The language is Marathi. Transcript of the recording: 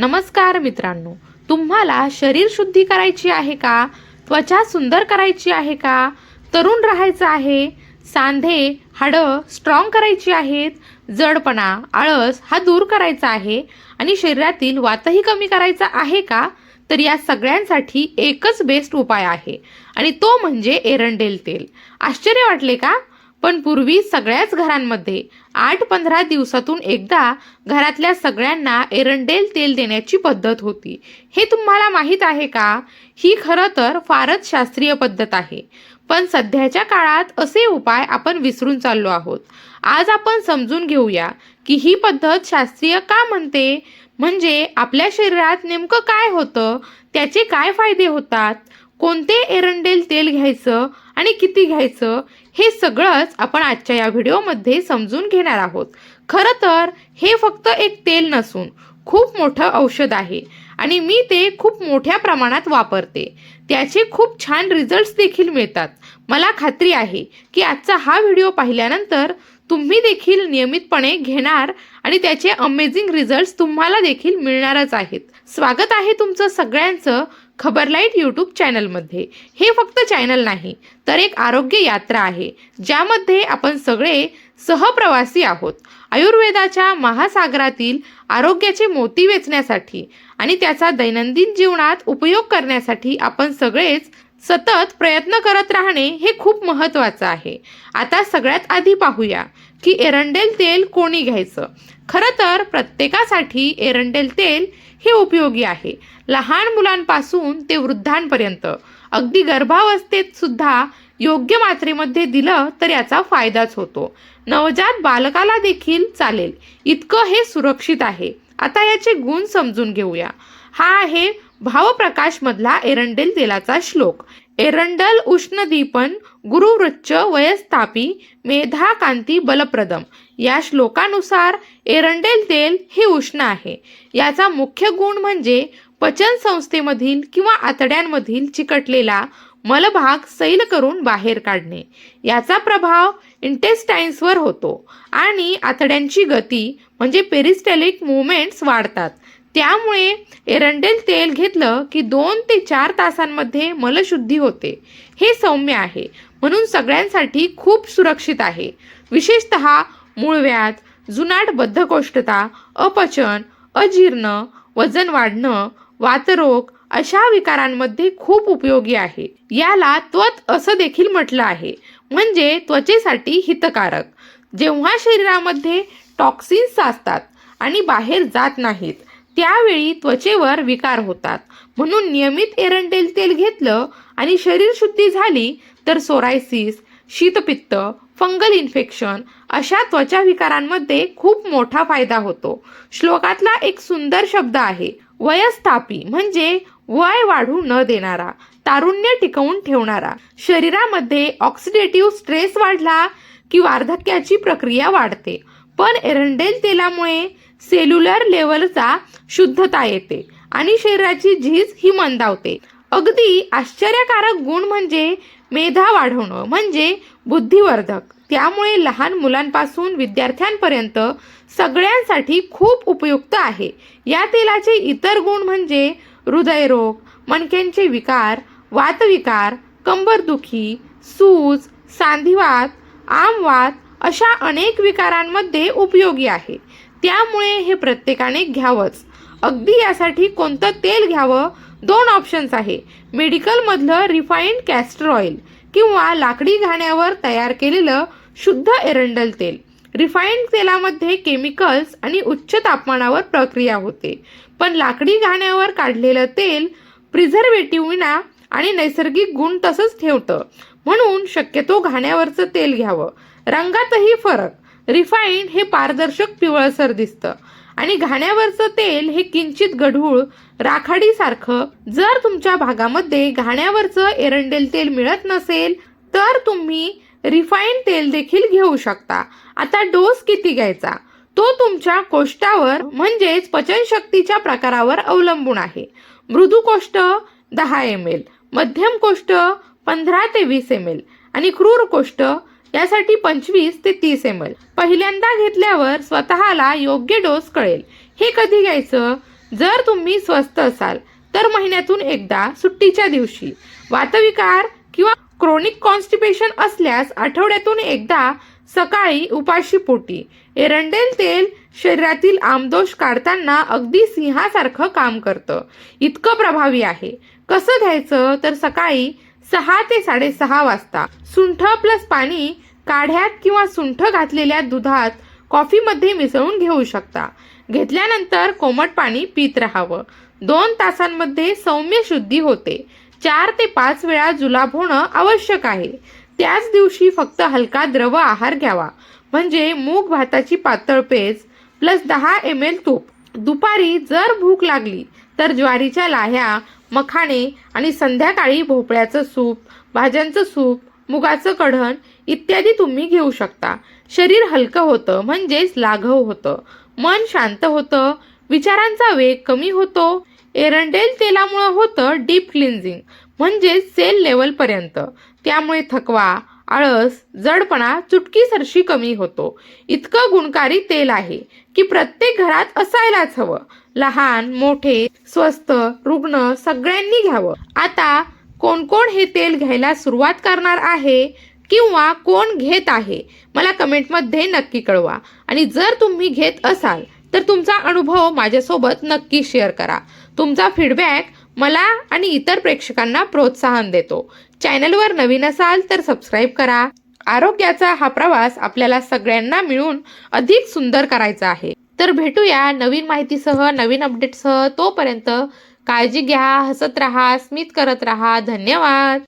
नमस्कार मित्रांनो तुम्हाला शरीर शुद्धी करायची आहे का? त्वचा सुंदर करायची आहे का? तरुण राहायचं आहे सांधे हाडं स्ट्रॉंग करायची आहेत जडपणा आळस हा दूर करायचा आहे आणि शरीरातील वातही कमी करायचा आहे का? तर या सगळ्यांसाठी एकच बेस्ट उपाय आहे आणि तो म्हणजे एरंडेल तेल. आश्चर्य वाटले का? पण पूर्वी सगळ्याच घरांमध्ये आठ पंधरा दिवसातून एकदा घरातल्या सगळ्यांना एरंडेल तेल देण्याची पद्धत होती. हे तुम्हाला माहीत आहे का? ही खरं तर फारच शास्त्रीय पद्धत आहे. पण सध्याच्या काळात असे उपाय आपण विसरून चाललो आहोत. आज आपण समजून घेऊया की ही पद्धत शास्त्रीय का म्हणते? म्हणजे आपल्या शरीरात नेमकं काय होतं? त्याचे काय फायदे होतात? कोणते एरंडेल तेल घ्यायचं आणि किती घ्यायचं हे सगळंच आपण आजच्या या व्हिडिओमध्ये समजून घेणार आहोत. खरं तर हे फक्त एक तेल नसून खूप मोठं औषध आहे आणि मी ते खूप मोठ्या प्रमाणात वापरते. त्याचे खूप छान रिझल्ट्स देखील मिळतात. मला खात्री आहे की आजचा हा व्हिडिओ पाहिल्यानंतर तुम्ही देखील नियमितपणे घेणार आणि त्याचे अमेझिंग रिझल्ट्स तुम्हाला देखील मिळणारच आहेत. स्वागत आहे तुमचं सगळ्यांचं खबरलाईट यूट्यूब चॅनलमध्ये हे फक्त चॅनल नाही तर एक आरोग्य यात्रा आहे ज्यामध्ये आपण सगळे सहप्रवासी आहोत. आयुर्वेदाच्या महासागरातील आरोग्याचे मोती वेचण्यासाठी आणि त्याचा दैनंदिन जीवनात उपयोग करण्यासाठी आपण सगळेच सतत प्रयत्न करत राहणे हे खूप महत्त्वाचं आहे. आता सगळ्यात आधी पाहूया की एरंडेल तेल कोणी घ्यायचं? खरं तर प्रत्येकासाठी एरंडेल तेल हे उपयोगी आहे. लहान मुलांपासून ते वृद्धांपर्यंत. अगदी गर्भावस्थेत सुद्धा योग्य मात्रेमध्ये दिलं तर याचा फायदाच होतो. नवजात बालकाला देखील चालेल. इतकं हे सुरक्षित आहे. आता याचे गुण समजून घेऊया. हा आहे भावप्रकाश मधला एरंडेल तेलाचा श्लोक. एरंडल उष्णदीपन गुरुवृच्च वयस्थापी मेधा कांती बलप्रदम. या श्लोकानुसार एरंडेल तेल हे उष्ण आहे. याचा मुख्य गुण म्हणजे पचन संस्थेमधील किंवा आतड्यांमधील चिकटलेला मलभाग सैल करून बाहेर काढणे. याचा प्रभाव इंटेस्टाईन्सवर होतो आणि आतड्यांची गती म्हणजे पेरिस्टॅलिक मुवमेंट्स वाढतात. त्यामुळे एरंडेल तेल घेतलं की दोन ते चार तासांमध्ये मलशुद्धी होते. हे सौम्य आहे. म्हणून सगळ्यांसाठी खूप सुरक्षित आहे. विशेषत मूळव्याध जुनाट बद्धकोष्ठता अपचन अजीर्ण वजन वाढणं वातरोग अशा विकारांमध्ये खूप उपयोगी आहे. याला त्वत असं देखील म्हटलं आहे. म्हणजे त्वचेसाठी हितकारक. जेव्हा शरीरामध्ये टॉक्सिन्स साचतात आणि बाहेर जात नाहीत त्यावेळी त्वचेवर विकार होतात. म्हणून नियमित एरंडेल तेल घेतलं आणि शरीर शुद्धी झाली तर सोरायसिस शीतपित्त फंगल इन्फेक्शन अशा त्वचा विकारांमध्ये खूप मोठा फायदा होतो. श्लोकातला एक सुंदर शब्द आहे वयस्थापी म्हणजे वय वाढू न देणारा तारुण्य टिकवून ठेवणारा. शरीरामध्ये ऑक्सिडेटिव्ह स्ट्रेस वाढला की वार्धक्याची प्रक्रिया वाढते. पण एरंडेल तेलामुळे सेल्युलर लेवलचा शुद्धता येते आणि शरीराची झीज ही मंदावते. अगदी आश्चर्यकारक गुण म्हणजे मेधा वाढवणं म्हणजे बुद्धिवर्धक. त्यामुळे लहान मुलांपासून विद्यार्थ्यांपर्यंत सगळ्यांसाठी खूप उपयुक्त आहे. या तेलाचे इतर गुण म्हणजे हृदयरोग मणक्यांचे विकार वातविकार कंबरदुखी सूज सांधिवात आमवात अशा अनेक विकारांमध्ये उपयोगी आहे. त्यामुळे हे प्रत्येकाने घ्यावंच. अगदी यासाठी कोणतं तेल घ्यावं? दोन ऑप्शन्स आहे. मेडिकलमधलं रिफाईंड कॅस्टर ऑइल किंवा लाकडी घाण्यावर तयार केलेलं शुद्ध एरंडल तेल. रिफाईंड तेलामध्ये केमिकल्स आणि उच्च तापमानावर प्रक्रिया होते. पण लाकडी घाण्यावर काढलेलं तेल प्रिझर्वेटिव्ह विना आणि नैसर्गिक गुण तसंच ठेवतं. म्हणून शक्यतो घाण्यावरचं तेल घ्यावं. रंगातही फरक. रिफाईंड हे पारदर्शक पिवळसर दिसतं. आणि घाण्यावरचं तेल हे किंचित गढूळ राखाडीसारखं. जर तुमच्या भागामध्ये घाण्यावरचं एरंडेल तेल मिळत नसेल तर तुम्ही रिफाईंड तेल देखील घेऊ शकता. आता डोस किती घ्यायचा? तो तुमच्या कोष्टावर म्हणजेच पचनशक्तीच्या प्रकारावर अवलंबून आहे. मृदू कोष्ट दहा एम एल. मध्यम कोष्ट पंधरा ते वीस एम एल. आणि क्रूर कोष्ट यासाठी पंचवीस ते तीस एम एल पहिल्यांदा घेतल्यावर स्वतःला योग्य डोस कळेल. हे कधी घ्यायचं? जर तुम्ही स्वस्थ असाल तर महिन्यातून एकदा सुट्टीच्या दिवशी. वातविकार किंवा क्रोनिक कॉन्स्टिपेशन असल्यास आठवड्यातून एकदा सकाळी उपाशी पोटी. एरंडेल तेल शरीरातील आमदोष काढताना अगदी सिंहासारखं काम करतं. इतकं प्रभावी आहे. कसं घ्यायचं? तर सकाळी सहा ते साडेसहा वाजता. सुंठ प्लस पाणी काढ्यात किंवा सुंठ घातलेल्या दुधात कॉफीमध्ये मिसळून घेऊ शकता. घेतल्यानंतर कोमट पाणी पित राहावं. दोन तासांमध्ये सौम्य शुद्धी होते. चार ते पाच वेळा जुलाब होणं आवश्यक आहे. त्याच दिवशी फक्त हलका द्रव आहार घ्यावा. म्हणजे मूग भाताची पातळ पेज प्लस दहा एम एल तूप. दुपारी जर भूक लागली तर ज्वारीच्या लाह्या मखाणे आणि संध्याकाळी भोपळ्याचं सूप भाज्यांचं सूप मुगाचं कढण इत्यादी तुम्ही घेऊ शकता. शरीर हलकं होतं म्हणजेच लाघव होतं. मन शांत होतं विचारांचा वेग कमी होतो. एरंडेल तेलामुळं होतं डीप क्लिन्झिंग म्हणजेच सेल लेवलपर्यंत. त्यामुळे थकवा आळस जडपणा चुटकीसरशी कमी होतो. इतकं गुणकारी तेल आहे की प्रत्येक घरात असायलाच हवं. लहान मोठे स्वस्त रुग्ण सगळ्यांनी घ्यावं. आता कोण कोण हे तेल घ्यायला सुरुवात करणार आहे किंवा कोण घेत आहे मला कमेंटमध्ये नक्की कळवा. आणि जर तुम्ही घेत असाल तर तुमचा अनुभव माझ्यासोबत नक्की शेअर करा. तुमचा फीडबॅक मला आणि इतर प्रेक्षकांना प्रोत्साहन देतो. चॅनलवर नवीन असाल तर सबस्क्राईब करा. आरोग्याचा हा प्रवास आपल्याला सगळ्यांना मिळून अधिक सुंदर करायचा आहे. तर भेटूया नवीन माहितीसह नवीन अपडेटसह. तोपर्यंत काळजी घ्या हसत राहा स्मित करत राहा. धन्यवाद.